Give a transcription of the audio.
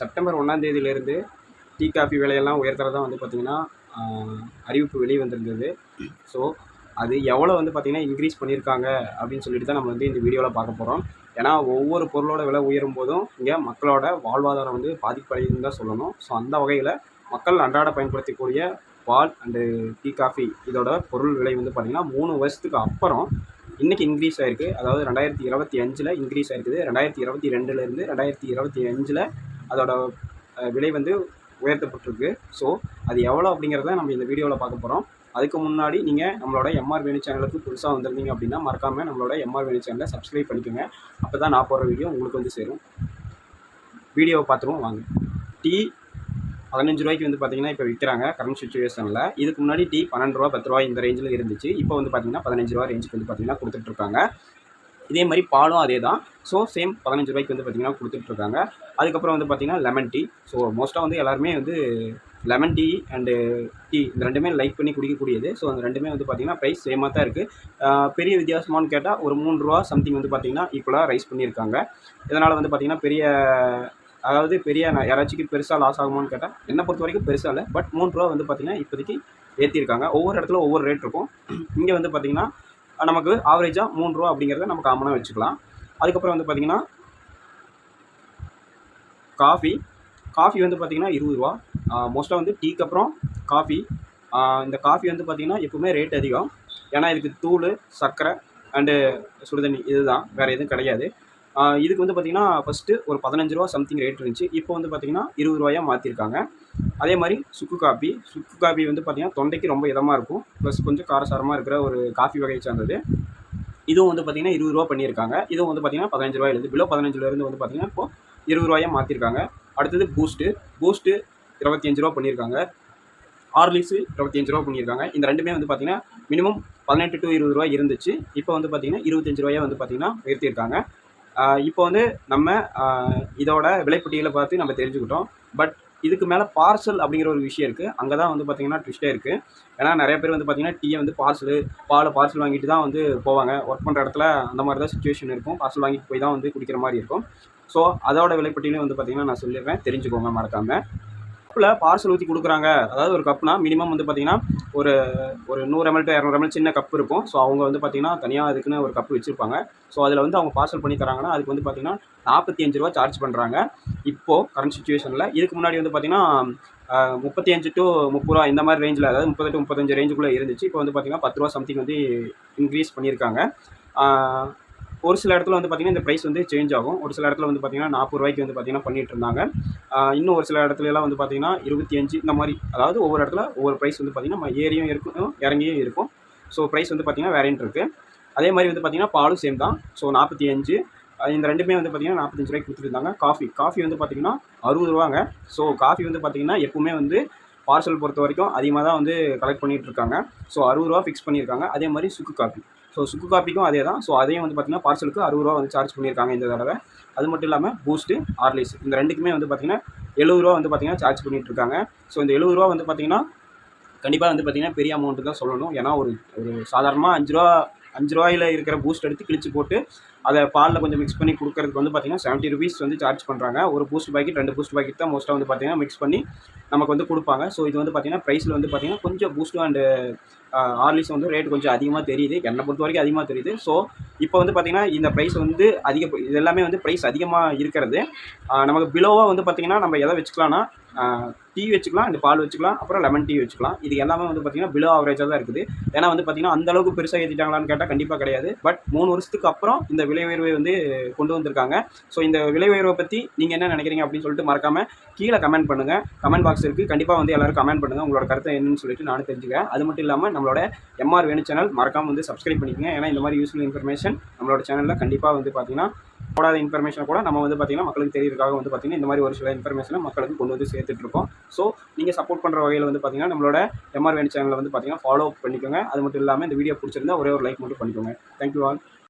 September ஒன்றாம் தேதியிலேருந்து tea coffee விலையெல்லாம் உயர்த்துறதா வந்து பார்த்திங்கன்னா அறிவிப்பு வெளியே வந்திருந்தது ஸோ அது எவ்வளோ வந்து பார்த்திங்கன்னா இன்க்ரீஸ் பண்ணியிருக்காங்க அப்படின்னு சொல்லிட்டு தான் நம்ம வந்து இந்த வீடியோவில் பார்க்க போகிறோம் ஏன்னா ஒவ்வொரு பொருளோட விலை உயரும் போதும் இங்கே மக்களோட வாழ்வாதாரம் வந்து பாதிப்படையுதுன்னு தான் சொல்லணும். ஸோ அந்த வகையில் மக்கள் அன்றாட பயன்படுத்தக்கூடிய பால் அண்டு டீ காஃபி இதோட பொருள் விலை வந்து பார்த்திங்கன்னா மூணு வருஷத்துக்கு அப்புறம் இன்றைக்கி இன்க்ரீஸ் ஆயிருக்கு. அதாவது ரெண்டாயிரத்தி இருபத்தி அஞ்சில் இன்க்ரீஸ் ஆயிருக்குது. ரெண்டாயிரத்தி இருபத்தி ரெண்டுலேருந்து ரெண்டாயிரத்தி இருபத்தி அஞ்சில் அதோட விலை வந்து உயர்த்தப்பட்டிருக்கு. ஸோ அது எவ்வளோ அப்படிங்கிறத நம்ம இந்த வீடியோவில் பார்க்க போகிறோம் அதுக்கு முன்னாடி நீங்கள் நம்மளோட எம்ஆர் வேணி சேனலுக்கு புதுசாக வந்திருந்தீங்க அப்படின்னா மறக்காமல் நம்மளோட எம்ஆர் வேணி சேனலை சப்ஸ்கிரைப் பண்ணிக்கோங்க. அப்போ தான் நான் போடுற வீடியோ உங்களுக்கு வந்து சேரும். வீடியோவை பார்த்துருவோம் வாங்க. டீ பதினஞ்சு ரூபாய்க்கு வந்து பார்த்தீங்கன்னா இப்போ விற்கிறாங்க கரண்ட் சுச்சுவேஷனில் இதுக்கு முன்னாடி டீ பன்னெண்டு ரூபா பத்து ரூபா இந்த ரேஞ்சில் இருந்துச்சு. இப்போ வந்து பார்த்தீங்கன்னா பதினஞ்சு ரூபா ரேஞ்சுக்கு வந்து பார்த்தீங்கன்னா கொடுத்துட்ருக்காங்க இதே மாதிரி பாலும் அதே தான் ஸோ சேம் பதினஞ்சு ரூபாய்க்கு வந்து பார்த்திங்கன்னா கொடுத்துட்ருக்காங்க அதுக்கப்புறம் வந்து பார்த்தீங்கன்னா லெமன் டீ ஸோ மோஸ்ட்டாக வந்து எல்லாருமே வந்து லெமன் டீ அண்டு டீ இந்த ரெண்டுமே லைக் பண்ணி குடிக்கக்கூடியது. ஸோ அந்த ரெண்டுமே வந்து பார்த்திங்கன்னா ப்ரைஸ் சேமாக தான் இருக்குது பெரிய வித்தியாசமானு கேட்டால் ஒரு மூணு ரூபா சம்திங் வந்து பார்த்தீங்கன்னா ஈக்குவலாக ரைஸ் பண்ணியிருக்காங்க. இதனால் வந்து பார்த்திங்கன்னா பெரிய அதாவது பெரிய யாராச்சிக்கு யாராச்சும் பெருசாக லாஸ் ஆகுமான்னு கேட்டால் என்னை பொறுத்த வரைக்கும் பெருசாக இல்லை. பட் மூணு ரூபா வந்து பார்த்திங்கன்னா இப்போதைக்கு ஏற்றிருக்காங்க ஒவ்வொரு இடத்துல ஒவ்வொரு ரேட் இருக்கும். இங்கே வந்து பார்த்தீங்கன்னா நமக்கு ஆவரேஜாக மூணு ரூபா அப்படிங்கிறத நம்ம காமனாக வச்சுக்கலாம். அதுக்கப்புறம் வந்து பார்த்தீங்கன்னா காஃபி காஃபி வந்து பார்த்திங்கன்னா இருபது ரூபா. மோஸ்ட்டாக வந்து டீக்கு அப்புறம் காஃபி இந்த காஃபி வந்து பார்த்திங்கன்னா எப்பவுமே ரேட் அதிகம். ஏன்னா இதுக்கு தூள் சர்க்கரை அண்டு சுடுதண்ணி இதுதான். வேறு எதுவும் கிடையாது. இதுக்கு வந்து பார்த்தீங்கன்னா ஃபஸ்ட்டு ஒரு பதினஞ்சு ரூபா சம்திங் ரேட் இருந்துச்சு. இப்போ வந்து பார்த்தீங்கன்னா இருபது ரூபாயாக மாற்றிருக்காங்க அதே மாதிரி சுக்கு காப்பி சுக்கு காப்பி வந்து பார்த்தீங்கன்னா தொண்டைக்கு ரொம்ப இதமாக இருக்கும். ப்ளஸ் கொஞ்சம் காரசாரமாக இருக்கிற ஒரு காஃபி வகையை சார்ந்தது. இதுவும் வந்து பார்த்தீங்கன்னா இருபது ரூபா பண்ணியிருக்காங்க. இதுவும் வந்து பார்த்தீங்கன்னா பதினஞ்சு ரூபாயிலேருந்து பிலோ பதினஞ்சுலேருந்து வந்து பார்த்தீங்கன்னா இப்போ இருபது ரூபாயாக மாற்றிருக்காங்க அடுத்தது பூஸ்ட்டு பூஸ்ட்டு இருபத்தி அஞ்சு ரூபா பண்ணியிருக்காங்க. ஹார்லிக்ஸு இருபத்தஞ்சு ரூபா பண்ணியிருக்காங்க. இந்த ரெண்டுமே வந்து பார்த்தீங்கன்னா மினிமம் பதினெட்டு டு இருபது ரூபா இருந்துச்சு. இப்போ வந்து பார்த்தீங்கன்னா இருபத்தஞ்சு ரூபாயை வந்து பார்த்தீங்கன்னா உயர்த்தியிருக்காங்க. இப்போ வந்து நம்ம இதோட விலைப்பட்டியலை பார்த்து நம்ம தெரிஞ்சுக்கிட்டோம். பட் இதுக்கு மேலே பார்சல் அப்படிங்கிற ஒரு விஷயம் இருக்குது அங்கே தான் வந்து பார்த்திங்கன்னா ட்விஸ்டே இருக்குது ஏன்னா நிறைய பேர் வந்து பார்த்திங்கன்னா டீயை வந்து பார்சல் பால் பார்சல் வாங்கிட்டு தான் வந்து போவாங்க. ஒர்க் பண்ணுற இடத்துல அந்த மாதிரி தான் சுச்சுவேஷன் இருக்கும். பார்சல் வாங்கிட்டு போய் தான் வந்து குடிக்கிற மாதிரி இருக்கும். ஸோ அதோட விலைப்பட்டியலையும் வந்து பார்த்திங்கன்னா நான் சொல்லிடுறேன். தெரிஞ்சுக்கோங்க மறக்காமல் கப்பில் பார்சல் ஊற்றி கொடுக்குறாங்க. அதாவது ஒரு கப்னா மினிமம் வந்து பார்த்தீங்கன்னா ஒரு ஒரு நூறு எம்எல் டு இரநூறு எம்எல் சின்ன கப் இருக்கும். ஸோ அவங்க வந்து பார்த்தீங்கன்னா தனியாக அதுக்குன்னு ஒரு கப் வச்சுருப்பாங்க. ஸோ அதில் வந்து அவங்க பார்சல் பண்ணி தராங்கன்னா அதுக்கு வந்து பார்த்தீங்கன்னா நாற்பத்தி அஞ்சு ரூபா சார்ஜ் பண்ணுறாங்க இப்போது கரண்ட் சுச்சுவேஷனில் இதுக்கு முன்னாடி வந்து பார்த்திங்கன்னா முப்பத்தி அஞ்சு டு முப்பது ரூபா இந்த மாதிரி ரேஞ்சில் அதாவது முப்பது டு முப்பத்தஞ்சு ரேஞ்சுக்குள்ளே இருந்துச்சு. இப்போ வந்து பார்த்தீங்கன்னா பத்து ரூபா சம்திங் வந்து இன்க்ரீஸ் பண்ணியிருக்காங்க. ஒரு சில இடத்துல வந்து பார்த்தீங்கன்னா இந்த ப்ரைஸ் வந்து சேஞ்ச் ஆகும் ஒரு சில இடத்துல வந்து பார்த்தீங்கன்னா நாற்பது ரூபாய்க்கு வந்து பார்த்தீங்கன்னா பண்ணிகிட்டு இருந்தாங்க இன்னும் ஒரு சில இடத்துல எல்லாம் வந்து பார்த்தீங்கன்னா இருபத்தி அஞ்சு இந்த மாதிரி அதாவது ஒவ்வொரு இடத்துல ஒவ்வொரு ப்ரைஸ் வந்து பார்த்திங்கன்னா நம்ம ஏறியும் இருக்கும் இறங்கியும் இருக்கும் ஸோ ப்ரைஸ் வந்து பார்த்திங்கன்னா வேரியன்ட் இருக்குது அதே மாதிரி வந்து பார்த்தீங்கன்னா பாலும் சேம் தான் ஸோ நாற்பத்தி அஞ்சு இந்த ரெண்டுமே வந்து பார்த்தீங்கன்னா நாற்பத்தஞ்சு ரூபாய்க்கு கொடுத்துருந்தாங்க காஃபி காஃபி வந்து பார்த்தீங்கன்னா அறுபது ரூபாங்க ஸோ காஃபி வந்து பார்த்தீங்கன்னா எப்பவுமே வந்து பார்சல் பொறுத்த வரைக்கும் அதிகமாக தான் வந்து கலெக்ட் பண்ணிகிட்டு இருக்காங்க ஸோ அறுபது ரூபா ஃபிக்ஸ் பண்ணியிருக்காங்க. அதே மாதிரி சுக்கு காப்பி. ஸோ சுக்கு காப்பிக்கும் அதே தான். ஸோ அதையும் வந்து பார்த்தீங்கன்னா பார்சலுக்கு அறுபது ரூபா வந்து சார்ஜ் பண்ணியிருக்காங்க இந்த தடவை. அது மட்டும் இல்லாமல் பூஸ்ட்டு ஆர்லிஸ் இந்த ரெண்டுக்குமே வந்து பார்த்தீங்கன்னா எழுபது ரூபா வந்து பார்த்திங்கன்னா சார்ஜ் பண்ணிகிட்டு இருக்காங்க ஸோ இந்த எழுபது ரூபா வந்து பார்த்திங்கன்னா கண்டிப்பாக வந்து பார்த்தீங்கன்னா பெரிய அமௌண்ட்டு தான் சொல்லணும். ஏன்னா ஒரு ஒரு சாதாரணமாக அஞ்சு ரூபா அஞ்சு ரூபாயில் இருக்கிற பூஸ்ட் எடுத்து கிழிச்சு போட்டு அதை பாலில் கொஞ்சம் மிக்ஸ் பண்ணி கொடுக்கறதுக்கு வந்து பார்த்தீங்கன்னா செவன்ட்டி ருபீஸ் வந்து சார்ஜ் பண்ணுறாங்க ஒரு பூஸ்ட் பாக்கெட் ரெண்டு பூஸ்ட் பாக்கெட் தான் மோஸ்ட்டாக வந்து பார்த்தீங்கன்னா மிக்ஸ் பண்ணி நமக்கு வந்து கொடுப்பாங்க. ஸோ இது வந்து பார்த்தீங்கன்னா ப்ரைஸில் வந்து பார்த்தீங்கன்னா கொஞ்சம் பூஸ்ட் அண்டு ஆர்லிஸ் வந்து ரேட் கொஞ்சம் அதிகமாக தெரியுது. என்னை பொறுத்த வரைக்கும் அதிகமாக தெரியுது. ஸோ இப்போ வந்து பார்த்திங்கன்னா இந்த ப்ரைஸ் வந்து அதிக இது எல்லாமே வந்து ப்ரைஸ் அதிகமாக இருக்கிறது. நமக்கு பிலோவாக வந்து பார்த்தீங்கன்னா நம்ம எதை வச்சுக்கலாம்னா டீ வச்சுக்கலாம் அண்ட் பால் வச்சுக்கலாம் அப்புறம் லெமன் டீ வச்சுக்கலாம். இது எல்லாமே வந்து பார்த்தீங்கன்னா பிலோ ஆவரேஜாக தான் இருக்குது. ஏன்னா வந்து பார்த்தீங்கன்னா அந்தளவுக்கு பெருசாக ஏற்றிட்டாங்களான்னு கேட்டால் கண்டிப்பாக கிடையாது. பட் மூணு வருஷத்துக்கு அப்புறம் இந்த விலை உயர்வை வந்து கொண்டு வந்திருக்காங்க. ஸோ இந்த விலை உயர்வை பற்றி நீங்கள் என்ன நினைக்கிறீங்க அப்படின்னு சொல்லிட்டு மறக்காமல் கீழே கமெண்ட் பண்ணுங்கள் கமெண்ட் பாக்ஸ் இருக்குது கண்டிப்பாக வந்து எல்லோரும் கமெண்ட் பண்ணுங்கள் உங்களோட கருத்தை என்னன்னு சொல்லிட்டு நானும் தெரிஞ்சுக்கிறேன். அது மட்டும் இல்லாமல் நம்மளோட எம்ஆர் வேணு சேனல் மறக்காமல் வந்து சப்ஸ்கிரைப் பண்ணிக்கங்க. ஏன்னா இந்த மாதிரி யூஸ்ஃபுல் இன்ஃபர்மேஷன் நம்மளோட சேனலில் கண்டிப்பாக வந்து பார்த்தீங்கன்னா போடாத இன்ஃபர்மேஷன் கூட நம்ம வந்து பார்த்திங்கன்னா மக்களுக்கு தெரியறதுக்காக வந்து பார்த்தீங்கன்னா இந்த மாதிரி ஒரு சில இன்ஃபர்மேஷனை மக்களுக்கு கொண்டு வந்து சேர்த்துட்ருக்கோம் ஸோ நீங்கள் சப்போர்ட் பண்ணுற வகையில் வந்து பார்த்தீங்கன்னா நம்மளோட எம்ஆர் வேணு சேனலை வந்து பார்த்தீங்கன்னா ஃபாலோ பண்ணிக்கோங்க. அது மட்டும் இல்லாமல் இந்த வீடியோ பிடிச்சிருந்தா ஒரே ஒரு லைக் மட்டும் பண்ணிக்கோங்க. Thank you all